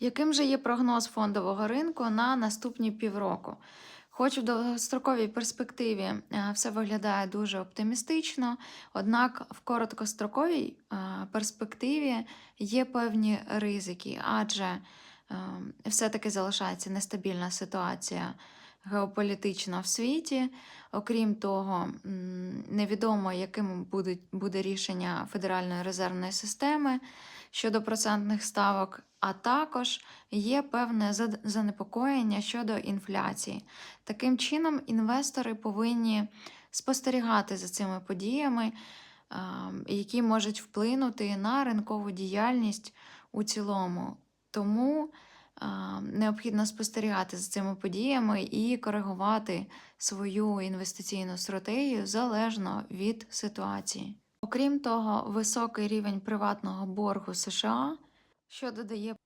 Яким же є прогноз фондового ринку на наступні півроку? Хоч в довгостроковій перспективі е, все виглядає дуже оптимістично, однак в короткостроковій е, перспективі є певні ризики, адже е, все-таки залишається нестабільна ситуація геополітична в світі. Окрім того, невідомо, яким будуть, буде рішення Федеральної резервної системи щодо процентних ставок, а також є певне занепокоєння щодо інфляції. Таким чином, інвестори повинні спостерігати за цими подіями, які можуть вплинути на ринкову діяльність у цілому. Тому необхідно спостерігати за цими подіями і коригувати свою інвестиційну стратегію залежно від ситуації. Окрім того, високий рівень приватного боргу США, що додає